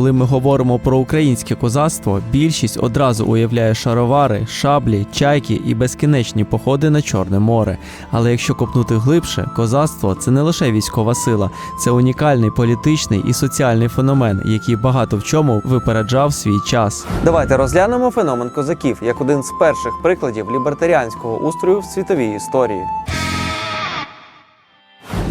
Коли ми говоримо про українське козацтво, більшість одразу уявляє шаровари, шаблі, чайки і безкінечні походи на Чорне море. Але якщо копнути глибше, козацтво це не лише військова сила, це унікальний політичний і соціальний феномен, який багато в чому випереджав свій час. Давайте розглянемо феномен козаків як один з перших прикладів лібертаріанського устрою в світовій історії.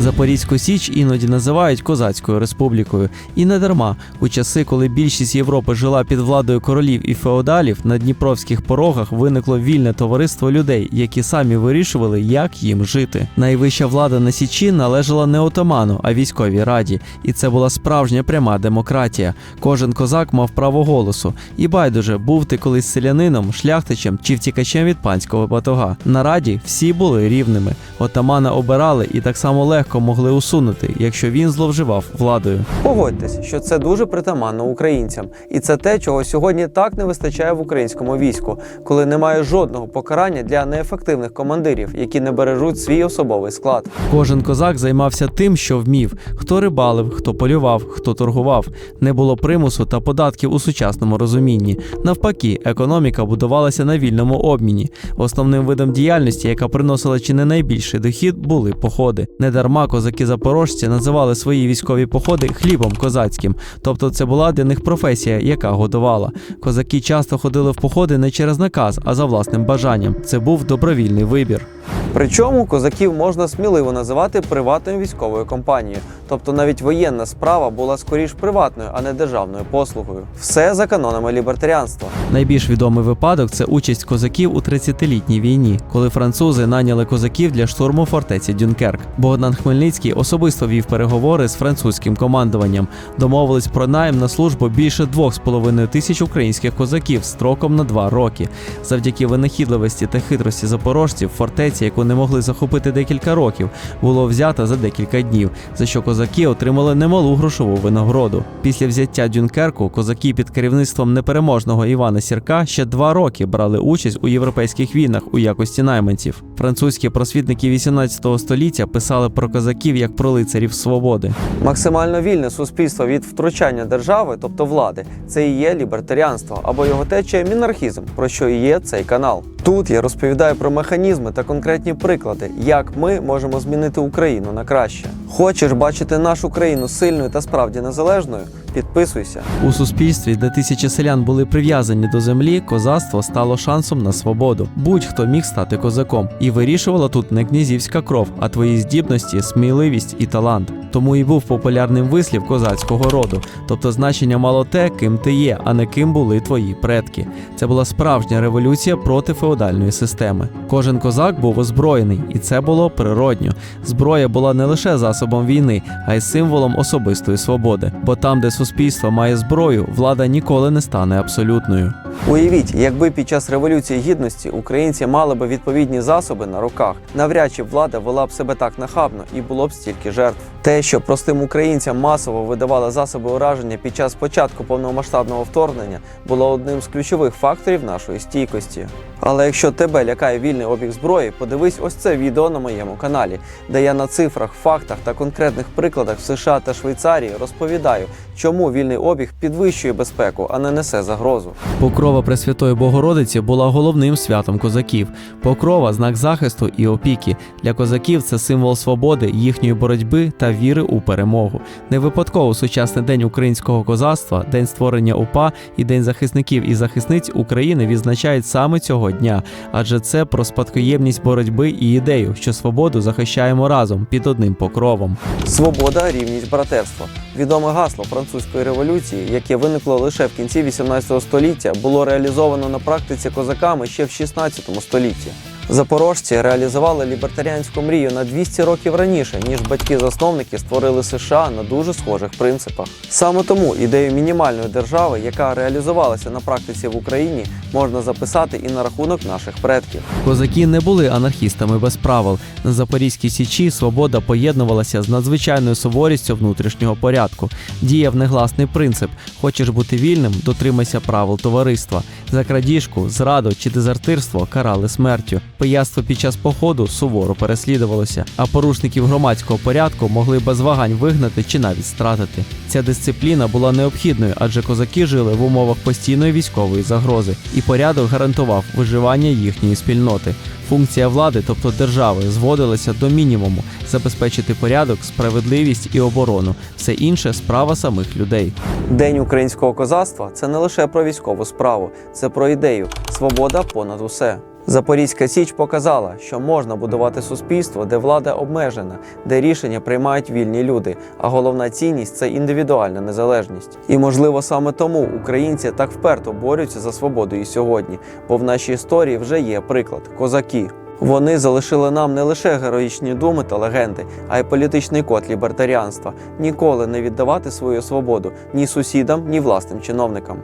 Запорізьку Січ іноді називають козацькою республікою, і не дарма у часи, коли більшість Європи жила під владою королів і феодалів, на дніпровських порогах виникло вільне товариство людей, які самі вирішували, як їм жити. Найвища влада на Січі належала не отаману, а військовій раді, і це була справжня пряма демократія. Кожен козак мав право голосу, і байдуже був ти колись селянином, шляхтичем чи втікачем від панського батога. На раді всі були рівними. Отамана обирали і так само легко могли усунути, якщо він зловживав владою. Погодьтесь, що це дуже притаманно українцям, і це те, чого сьогодні так не вистачає в українському війську, коли немає жодного покарання для неефективних командирів, які не бережуть свій особовий склад. Кожен козак займався тим, що вмів: хто рибалив, хто полював, хто торгував. Не було примусу та податків у сучасному розумінні. Навпаки, економіка будувалася на вільному обміні. Основним видом діяльності, яка приносила чи не найбільший дохід, були походи. Недарма козаки запорожці називали свої військові походи хлібом козацьким, тобто це була для них професія, яка годувала. Козаки часто ходили в походи не через наказ, а за власним бажанням. Це був добровільний вибір. Причому козаків можна сміливо називати приватною військовою компанією, тобто навіть воєнна справа була скоріш приватною, а не державною послугою. Все за канонами лібертаріанства. Найбільш відомий випадок це участь козаків у 30-літній війні, коли французи наняли козаків для штурму фортеці Дюнкерк. Богдан Хмельницький особисто вів переговори з французьким командуванням. Домовились про найм на службу більше 2,5 тисяч українських козаків строком на два роки. Завдяки винахідливості та хитрості запорожців, фортеця, яку не могли захопити декілька років, було взято за декілька днів, за що козаки отримали немалу грошову винагороду. Після взяття Дюнкерку козаки під керівництвом непереможного Івана Сірка ще два роки брали участь у європейських війнах у якості найманців. Французькі просвітники 18 століття писали про козаків як про лицарів свободи. Максимально вільне суспільство від втручання держави, тобто влади, це і є лібертаріанство або його течія мінархізм, про що і є цей канал. Тут я розповідаю про механізми та конкретні приклади, як ми можемо змінити Україну на краще. Хочеш бачити нашу країну сильною та справді незалежною? Підписуйся. У суспільстві, де тисячі селян були прив'язані до землі, козацтво стало шансом на свободу. Будь-хто міг стати козаком, і вирішувала тут не князівська кров, а твої здібності, сміливість і талант. Тому і був популярним вислів козацького роду, тобто значення мало те, ким ти є, а не ким були твої предки. Це була справжня революція проти феодальної системи. Кожен козак був озброєний, і це було природньо. Зброя була не лише засобом війни, а й символом особистої свободи. Бо там, де суспільство має зброю, влада ніколи не стане абсолютною. Уявіть, якби під час революції гідності українці мали би відповідні засоби на руках, навряд чи влада вела б себе так нахабно і було б стільки жертв. Те, що простим українцям масово видавали засоби ураження під час початку повномасштабного вторгнення, було одним з ключових факторів нашої стійкості. Але якщо тебе лякає вільний обіг зброї, подивись ось це відео на моєму каналі, де я на цифрах, фактах та конкретних прикладах в США та Швейцарії розповідаю, чому вільний обіг підвищує безпеку, а не несе загрозу. Покрова Пресвятої Богородиці була головним святом козаків. Покрова знак захисту і опіки. Для козаків це символ свободи, їхньої боротьби та віри у перемогу. Не випадково сучасний день українського козацтва, день створення УПА і День захисників і захисниць України відзначають саме цього дня, адже це про спадкоємність боротьби і ідею, що свободу захищаємо разом під одним покровом. Свобода, рівність, братерство. Відоме гасло французької революції, яке виникло лише в кінці 18 століття, було реалізовано на практиці козаками ще в 16 столітті. Запорожці реалізували лібертаріанську мрію на 200 років раніше, ніж батьки-засновники створили США на дуже схожих принципах. Саме тому ідею мінімальної держави, яка реалізувалася на практиці в Україні, можна записати і на рахунок наших предків. Козаки не були анархістами без правил. На Запорізькій січі свобода поєднувалася з надзвичайною суворістю внутрішнього порядку. Діяв негласний принцип: хочеш бути вільним, дотримайся правил товариства. За крадіжку, зраду чи дезертирство карали смертю. Пияцтво під час походу суворо переслідувалося, а порушників громадського порядку могли без вагань вигнати чи навіть стратити. Ця дисципліна була необхідною, адже козаки жили в умовах постійної військової загрози, і порядок гарантував виживання їхньої спільноти. Функція влади, тобто держави, зводилася до мінімуму забезпечити порядок, справедливість і оборону. Все інше справа самих людей. День українського козацтва це не лише про військову справу, це про ідею свобода понад усе. Запорізька Січ показала, що можна будувати суспільство, де влада обмежена, де рішення приймають вільні люди, а головна цінність це індивідуальна незалежність. І можливо саме тому українці так вперто борються за свободу і сьогодні, бо в нашій історії вже є приклад козаки. Вони залишили нам не лише героїчні думи та легенди, а й політичний код лібертаріанства ніколи не віддавати свою свободу ні сусідам, ні власним чиновникам.